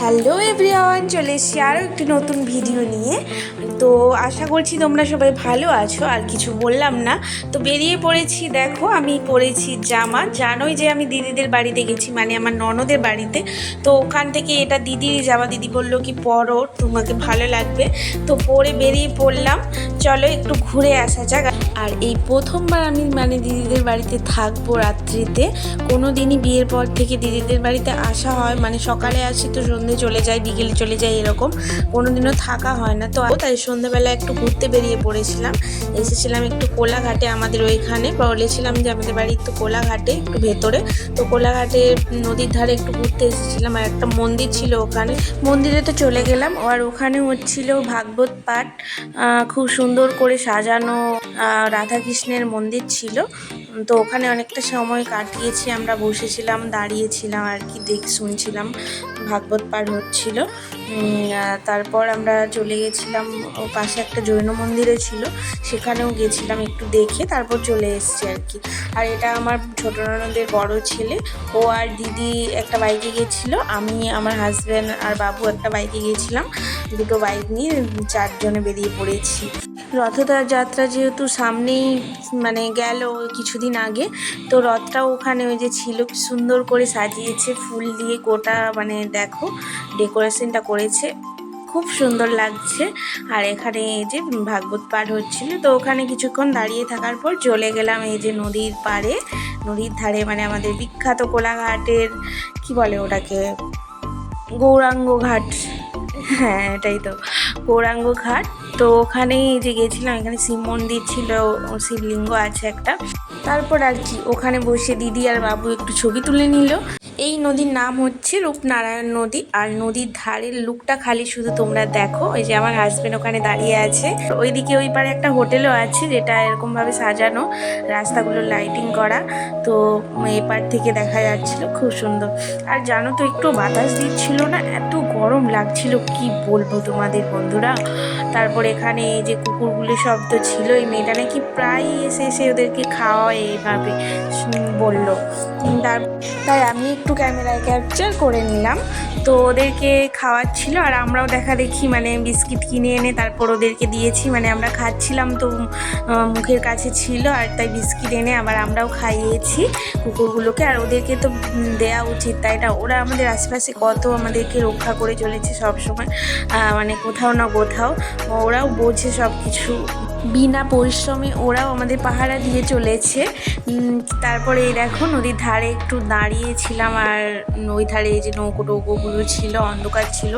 Hello everyone চলে এসেছি আরও একটি নতুন ভিডিও নিয়ে। তো আশা করছি তোমরা সবাই ভালো আছো, আর কিছু বললাম না। তো বেরিয়ে পড়েছি, দেখো আমি পরেছি জামা। জানোই যে আমি দিদিদের বাড়িতে গেছি মানে আমার ননদের বাড়িতে। তো ওখান থেকে এটা দিদিরই জামা। দিদি বলল কি, পরো, তোমাকে ভালো লাগবে। তো পরে বেরিয়ে পড়লাম। চলো একটু ঘুরে আসা যাক। আর এই প্রথমবার আমি মানে দিদিদের বাড়িতে থাকব রাত্রিতে। কোনো দিনই বিয়ের পর থেকে দিদিদের বাড়িতে আসা হয় মানে সকালে আসি তো সন্ধে চলে যায়, বিকেলে চলে যায় এরকম। কোনো দিনও থাকা হয় না। তো তাই সন্ধ্যেবেলা একটু ঘুরতে বেরিয়ে পড়েছিলাম। এসেছিলাম একটু কোলাঘাটে আমাদের ওইখানে। বলেছিলাম যে আমাদের বাড়ি একটু কোলাঘাটে, একটু ভেতরে। তো কোলাঘাটে নদীর ধারে একটু ঘুরতে এসেছিলাম আর একটা মন্দির ছিল ওখানে। মন্দিরে তো চলে গেলাম। আর ওখানে হচ্ছিল ভাগবত পাঠ। খুব সুন্দর করে সাজানো রাধাকৃষ্ণের মন্দির ছিল। তো ওখানে অনেকটা সময় কাটিয়েছি। আমরা বসেছিলাম, দাঁড়িয়েছিলাম আর কি দেখ, শুনছিলাম ভাগবত পাঠ হচ্ছিল। তারপর আমরা চলে গেছিলাম, ও পাশে একটা জৈন মন্দিরও ছিল, সেখানেও গেছিলাম একটু দেখে তারপর চলে এসেছি আর কি। আর এটা আমার ছোট ননদের বড় ছেলে, ও আর দিদি একটা বাইকে গেছিল, আমি, আমার হাজব্যান্ড আর বাবু একটা বাইকে গেছিলাম, দুটো বাইক নিয়ে চারজনে বেরিয়ে পড়েছি। রথটার যাত্রা যেহেতু সামনেই মানে গেল কিছুদিন আগে, তো রথটাও ওখানে ওই যে ছিল সুন্দর করে সাজিয়েছে, ফুল দিয়ে গোটা মানে দেখো, ডেকোরেশনটা করেছে। খুব সুন্দর লাগছে। আর এখানে এই যে ভাগবত পাঠ হচ্ছিল, তো ওখানে কিছুক্ষণ দাঁড়িয়ে থাকার পর চলে গেলাম এই যে নদীর পাড়ে। নদীর ধারে মানে আমাদের বিখ্যাত কোলাঘাটের, কি বলে ওটাকে? গৌরাঙ্গ ঘাট। হ্যাঁ এটাই তো। গৌরাঙ্গ ঘাট। তো ওখানেই যে গেছিলাম, এখানে শিব মন্দির ছিল শিবলিঙ্গ আছে একটা। তারপর আর কি, ওখানে বসে দিদি আর বাবু একটু ছবি তুলে নিল। এই নদীর নাম হচ্ছে রূপনারায়ণ নদী, আর নদীর ধারের লুকটা খালি শুধু তোমরা দেখো। ওই যে আমার হাজবেন্ড ওখানে দাঁড়িয়ে আছে। ওইদিকে ওই পারে একটা হোটেলও আছে, যেটা এরকমভাবে সাজানো, রাস্তাগুলো লাইটিং করা। তো এপার থেকে দেখা যাচ্ছিল, খুব সুন্দর। আর জানো তো একটু বাতাস দিচ্ছিল না, এত গরম লাগছিল, কি বলব তোমাদের বন্ধুরা? তারপর এখানে এই যে কুকুরগুলো শব্দ ছিল, এই মেয়েটা নাকি প্রায় এসে এসে ওদেরকে খাওয়ায় এইভাবে বলল। তার, তাই আমি একটু ক্যামেরায় ক্যাপচার করে নিলাম। তো ওদেরকে খাওয়াচ্ছিল আর আমরাও দেখা দেখি মানে বিস্কিট কিনে এনে তারপর ওদেরকে দিয়েছি মানে আমরা খাচ্ছিলাম তো মুখের কাছে ছিল আর তাই বিস্কিট এনে আবার আমরাও খাইয়েছি কুকুরগুলোকে আর ওদেরকে তো দেওয়া উচিত তাই না? ওরা আমাদের আশেপাশে কত আমাদেরকে রক্ষা করে চলেছে সব সময় মানে কোথাও না কোথাও। ওরাও বোঝে সব কিছু বিনা পরিশ্রমে ওরাও আমাদের পাহারা দিয়ে চলেছে। তারপরে এই দেখো নদীর ধারে একটু দাঁড়িয়েছিলাম আর ওই ধারে এই যে নৌকো টৌকোগুলো ছিল অন্ধকার ছিল।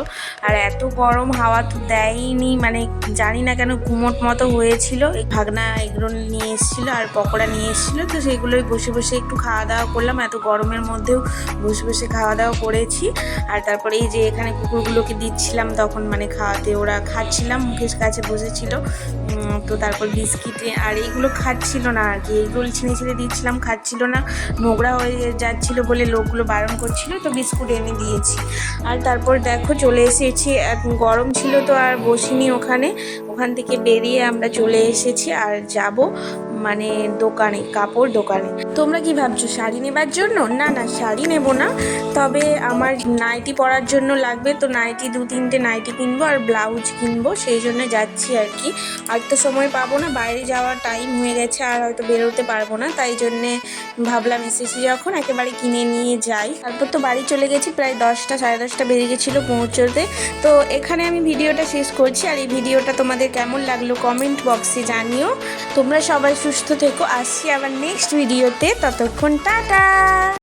আর এত গরম হাওয়া তো দেয়নি মানে জানি না কেন ঘুমট মতো হয়েছিল। এই ভাগনা এগুলো নিয়ে এসেছিল আর পকোড়া নিয়ে এসেছিল তো সেগুলোই বসে বসে একটু খাওয়া দাওয়া করলাম। এত গরমের মধ্যেও বসে বসে খাওয়া দাওয়া করেছি। আর তারপরে এই যে এখানে কুকুরগুলোকে দিচ্ছিলাম তখন মানে খাওয়াতে ওরা খাচ্ছিলাম মুখের কাছে বসেছিল। উম, তো তারপর বিস্কিট, আর এইগুলো খাচ্ছিল না আর কি। এইগুলো ছিঁড়ে ছিঁড়ে দিচ্ছিলাম, খাচ্ছিল না। নোংরা হয়ে যাচ্ছিল বলে লোকগুলো বারণ করছিল, তো বিস্কুট এনে দিয়েছি। আর তারপর দেখো চলে এসেছি গরম ছিল তো আর বসিনি ওখানে। ওখান থেকে বেরিয়ে আমরা চলে এসেছি আর যাব মানে দোকানে, কাপড় দোকানে। তোমরা কি ভাবছ, শাড়ি নেবার জন্য? না না, শাড়ি নেব না। তবে আমার নাইটি পরার জন্য লাগবে, তো নাইটি, দু তিনটে নাইটি কিনবো আর ব্লাউজ কিনবো, সেই জন্য যাচ্ছি আর কি। আর তো সময় পাবো না, বাইরে যাওয়ার টাইম হয়ে গেছে আর হয়তো বেরোতে পারব না, তাই জন্যে ভাবলাম এসেছি যখন একেবারে কিনে নিয়ে যাই। তারপর তো বাড়ি চলে গেছি, প্রায় দশটা, সাড়ে দশটা বেজে গেছিল পৌঁছতে। তো এখানে আমি ভিডিওটা শেষ করছি, আর এই ভিডিওটা তোমাদের কেমন লাগল কমেন্ট বক্সে জানিও। তোমরা সবাই সুস্থ থেকো। আসছি আবার নেক্সট ভিডিওতে ততক্ষণ টাটা।